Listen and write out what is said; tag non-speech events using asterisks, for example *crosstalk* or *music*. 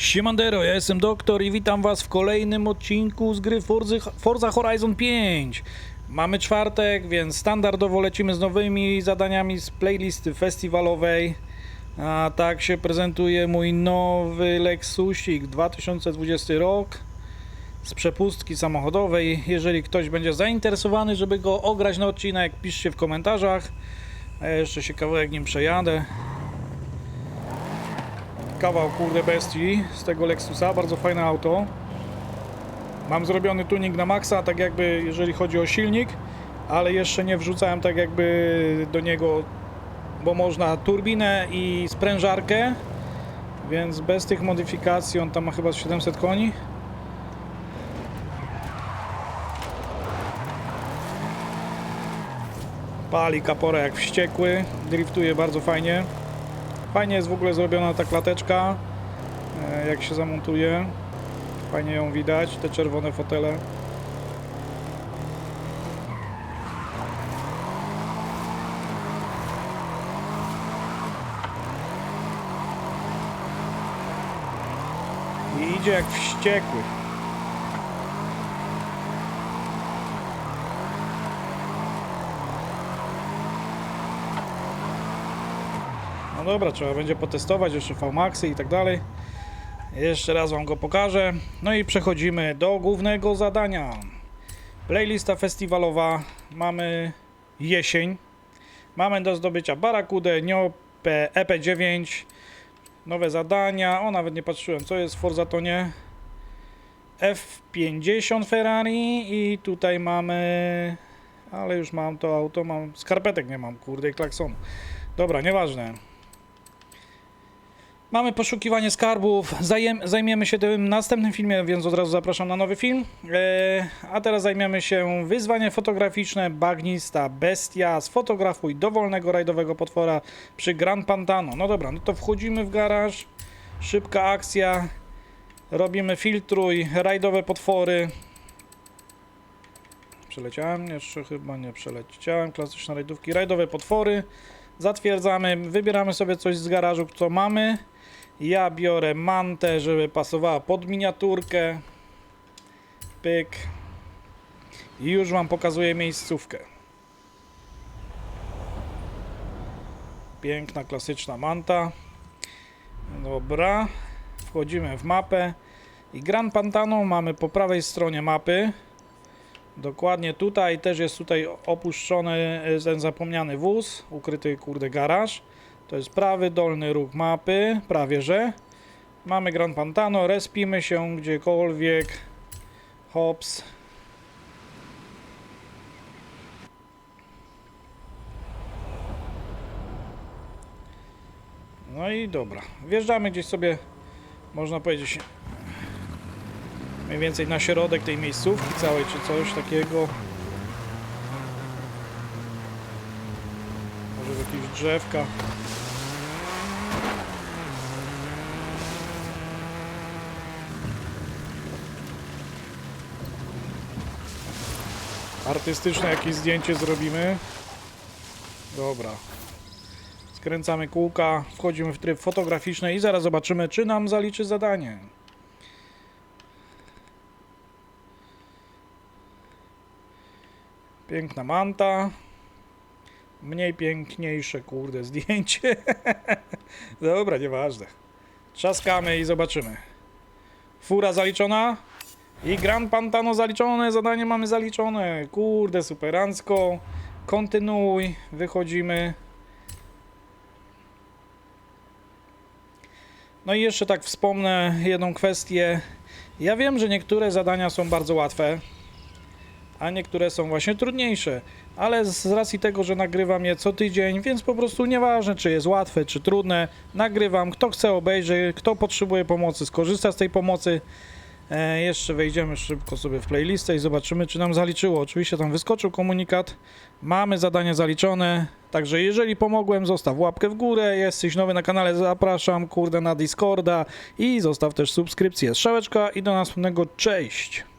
Siemandero, ja jestem doktor i witam was w kolejnym odcinku z gry Forza, Forza Horizon 5. Mamy czwartek, więc standardowo lecimy z nowymi zadaniami z playlisty festiwalowej. A tak się prezentuje mój nowy Lexusik 2020 rok z przepustki samochodowej. Jeżeli ktoś będzie zainteresowany, żeby go ograć na odcinek, piszcie w komentarzach. A ja jeszcze się kawałek nim przejadę kawał kurde bestii z tego Lexusa, bardzo fajne auto. Mam zrobiony tuning na maksa, tak jakby jeżeli chodzi o silnik, ale jeszcze nie wrzucałem tak jakby do niego, bo można turbinę i sprężarkę, więc bez tych modyfikacji on tam ma chyba 700 koni. Pali kaporę jak wściekły, driftuje bardzo fajnie. Fajnie jest w ogóle zrobiona ta klateczka, e, jak się zamontuje. Fajnie ją widać, te czerwone fotele. I idzie jak wściekły. No dobra, trzeba będzie potestować jeszcze VMAXy i tak dalej. Jeszcze raz Wam go pokażę. No i przechodzimy do głównego zadania. Playlista festiwalowa. Mamy jesień. Mamy do zdobycia Barakudę, Niopę, EP9. Nowe zadania. O, nawet nie patrzyłem, co jest w Forzatonie. F50 Ferrari i tutaj mamy... Ale już mam to auto, mam... Skarpetek nie mam, kurde, i klaksonu. Dobra, nieważne. Mamy poszukiwanie skarbów. Zajem, zajmiemy się tym następnym filmie, więc od razu zapraszam na nowy film. E, a teraz zajmiemy się wyzwanie fotograficzne Bagnista Bestia. Sfotografuj dowolnego rajdowego potwora przy Gran Pantano. No dobra, no to wchodzimy w garaż. Szybka akcja. Robimy filtruj rajdowe potwory. Przeleciałem? Jeszcze chyba nie przeleciałem. Klasyczne rajdówki. Rajdowe potwory. Zatwierdzamy. Wybieramy sobie coś z garażu, co mamy. Ja biorę mantę, żeby pasowała pod miniaturkę. Pyk. I już Wam pokazuję miejscówkę. Piękna, klasyczna manta. Dobra. Wchodzimy w mapę. I Gran Pantano mamy po prawej stronie mapy. Dokładnie tutaj też jest tutaj opuszczony e, ten zapomniany wóz, ukryty kurde garaż. To jest prawy dolny róg mapy, prawie że. Mamy Gran Pantano, respimy się gdziekolwiek. Hops. No i dobra. Wjeżdżamy gdzieś sobie, można powiedzieć, mniej więcej na środek tej miejscówki całej, czy coś takiego. Może w jakieś drzewka. Artystyczne jakieś zdjęcie zrobimy. Dobra. Skręcamy kółka, wchodzimy w tryb fotograficzny i zaraz zobaczymy, czy nam zaliczy zadanie. Piękna manta. Mniej piękniejsze, kurde, zdjęcie. *laughs* Dobra, nieważne. Trzaskamy i zobaczymy. Fura zaliczona. I Gran Pantano zaliczone, zadanie mamy zaliczone. Kurde, superancko. Kontynuuj, wychodzimy. No i jeszcze tak wspomnę jedną kwestię. Ja wiem, że niektóre zadania są bardzo łatwe, a niektóre są właśnie trudniejsze. Ale z racji tego, że nagrywam je co tydzień, więc po prostu nieważne, czy jest łatwe, czy trudne, nagrywam. Kto chce obejrzy, kto potrzebuje pomocy, skorzysta z tej pomocy. E, jeszcze wejdziemy szybko sobie w playlistę i zobaczymy, czy nam zaliczyło. Oczywiście tam wyskoczył komunikat. Mamy zadanie zaliczone. Także jeżeli pomogłem, zostaw łapkę w górę. Jesteś nowy na kanale, zapraszam, kurde, na Discorda i zostaw też subskrypcję. Strzałeczka i do następnego. Cześć!